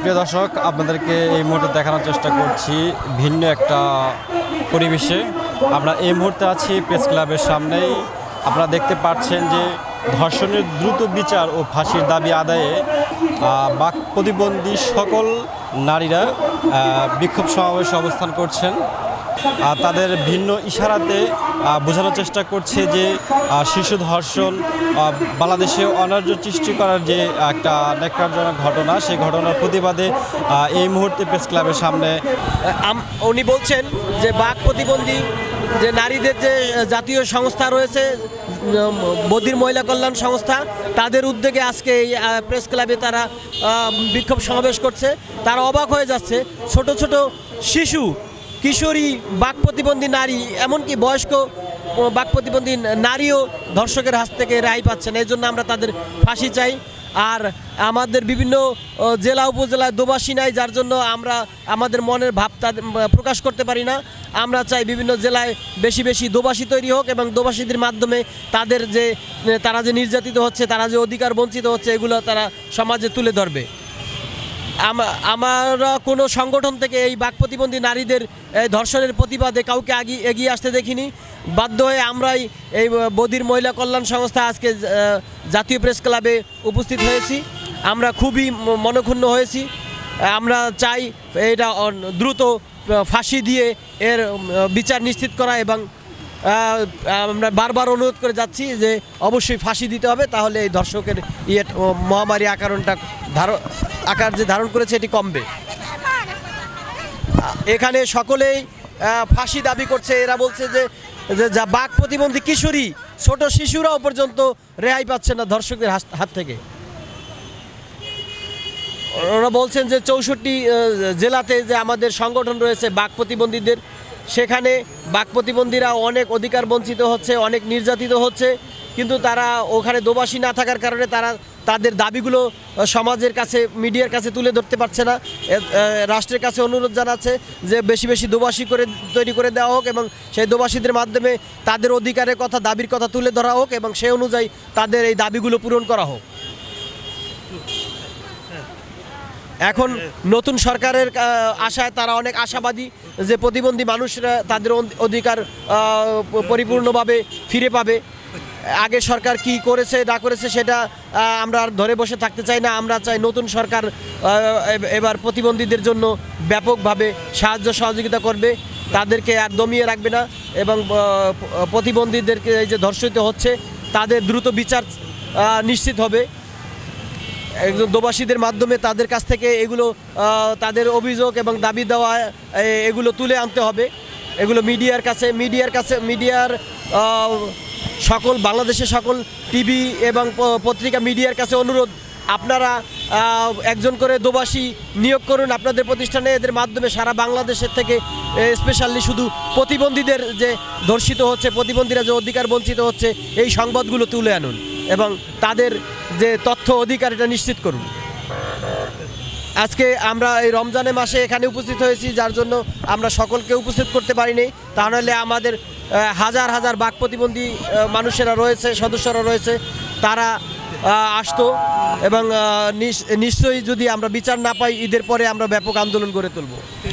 প্রিয় দর্শক, আপনাদেরকে এই মুহূর্তে দেখানোর চেষ্টা করছি ভিন্ন একটা পরিবেশে। আমরা এই মুহূর্তে আছি প্রেস ক্লাবের সামনেই। আপনারা দেখতে পাচ্ছেন যে ধর্ষণের দ্রুত বিচার ও ফাঁসির দাবি আদায়ে বাক প্রতিবন্ধী সকল নারীরা বিক্ষোভ সমাবেশে অবস্থান করছেন। তাদের ভিন্ন ইশারাতে বোঝানোর চেষ্টা করছে যে শিশু ধর্ষণ বাংলাদেশে অনার্য সৃষ্টি করার যে একটা ন্যাক্কারজনক ঘটনা, সেই ঘটনার প্রতিবাদে এই মুহূর্তে প্রেস ক্লাবের সামনে উনি বলছেন যে, বাক প্রতিবন্ধী, যে নারীদের যে জাতীয় সংস্থা রয়েছে বদির মহিলা কল্যাণ সংস্থা, তাদের উদ্যোগে আজকে এই প্রেস ক্লাবে তারা বিক্ষোভ সমাবেশ করছে। তারা অবাক হয়ে যাচ্ছে। ছোট ছোট শিশু কিশোরী, বাক প্রতিবন্ধী নারী, এমনকি বয়স্ক বাক প্রতিবন্ধী নারীও ধর্ষকের হাত থেকে রায় পাচ্ছেন। এই জন্য আমরা তাদের ফাঁসি চাই। আর আমাদের বিভিন্ন জেলা উপজেলায় দোবাসী নাই, যার জন্য আমরা আমাদের মনের ভাব প্রকাশ করতে পারি না। আমরা চাই বিভিন্ন জেলায় বেশি বেশি দোবাসী তৈরি হোক এবং দোবাসীদের মাধ্যমে তাদের যে তারা যে নির্যাতিত হচ্ছে, তারা যে অধিকার বঞ্চিত হচ্ছে, এগুলো তারা সমাজে তুলে ধরবে। আমরা কোনো সংগঠন থেকে এই বাক প্রতিবন্ধী নারীদের ধর্ষণের প্রতিবাদে কাউকে আগি, এগিয়ে আসতে দেখিনি। বাধ্য হয়ে আমরাই এই বদির মহিলা কল্যাণ সংস্থা আজকে জাতীয় প্রেস ক্লাবে উপস্থিত হয়েছি। আমরা খুবই মনক্ষুণ্ণ হয়েছি। আমরা চাই এটা দ্রুত ফাঁসি দিয়ে এর বিচার নিশ্চিত করা এবং আমরা বারবার অনুরোধ করে যাচ্ছি যে অবশ্যই ফাঁসি দিতে হবে, তাহলে এই দর্শকের ইয়ে মহামারী আকারণটা ধারণ, আকার যে ধারণ করেছে এটি কমবে। এখানে সকলেই ফাঁসি দাবি করছে। এরা বলছে যে যে বাক প্রতিবন্ধী কিশোরী, ছোট শিশুরাও পর্যন্ত রেহাই পাচ্ছে না ধর্ষকদের হাত- হাত থেকে। ওরা বলছেন যে, চৌষট্টি জেলাতে যে আমাদের সংগঠন রয়েছে বাক প্রতিবন্ধীদের সেখানে বাক প্রতিবন্ধীরা অনেক অধিকার বঞ্চিত হচ্ছে, অনেক নির্যাতিত হচ্ছে, কিন্তু তারা ওখানে দোবাসী না থাকার কারণে তারা তাদের দাবিগুলো সমাজের কাছে, মিডিয়ার কাছে তুলে ধরতে পারছে না। রাষ্ট্রের কাছে অনুরোধ জানাচ্ছে যে বেশি বেশি দোবাসী করে, তৈরি করে দেওয়া হোক এবং সেই দোবাসীদের মাধ্যমে তাদের অধিকারের কথা, দাবির কথা তুলে ধরা হোক এবং সেই অনুযায়ী তাদের এই দাবিগুলো পূরণ করা হোক। এখন নতুন সরকারের আশায় তারা অনেক আশাবাদী যে প্রতিবন্ধী মানুষরা তাদের অধিকার পরিপূর্ণভাবে ফিরে পাবে। আগে সরকার কি করেছে, না করেছে সেটা আমরা আর ধরে বসে থাকতে চাই না। আমরা চাই নতুন সরকার এবার প্রতিবন্ধীদের জন্য ব্যাপকভাবে সাহায্য সহযোগিতা করবে। তাদেরকে আর দমিয়ে রাখবে না এবং প্রতিবন্ধীদেরকে এই যে ধর্ষিত হচ্ছে, তাদের দ্রুত বিচার নিশ্চিত হবে। একজন দোবাসীদের মাধ্যমে তাদের কাছ থেকে এগুলো তাদের অভিযোগ এবং দাবি দেওয়া এগুলো তুলে আনতে হবে। এগুলো মিডিয়ার কাছে মিডিয়ার কাছে, মিডিয়ার সকল, বাংলাদেশের সকল টিভি এবং পত্রিকা মিডিয়ার কাছে অনুরোধ। আপনারা একজন করে দোবাসী নিয়োগ করুন আপনাদের প্রতিষ্ঠানে। এদের মাধ্যমে সারা বাংলাদেশের থেকে স্পেশালি শুধু প্রতিবন্ধীদের যে ধর্ষিত হচ্ছে, প্রতিবন্ধীরা যে অধিকার বঞ্চিত হচ্ছে, এই সংবাদগুলো তুলে আনুন। এবং তাদের যে তথ্য অধিকার, এটা নিশ্চিত করুন। আজকে আমরা এই রমজানের মাসে এখানে উপস্থিত হয়েছি, যার জন্য আমরা সকলকে উপস্থিত করতে পারিনি। তা নাহলে আমাদের হাজার হাজার বাক প্রতিবন্ধী মানুষেরা রয়েছে, সদস্যরা রয়েছে, তারা আসতো এবং নিশ্চয়ই যদি আমরা বিচার না পাই, ঈদের পরে আমরা ব্যাপক আন্দোলন গড়ে তুলব।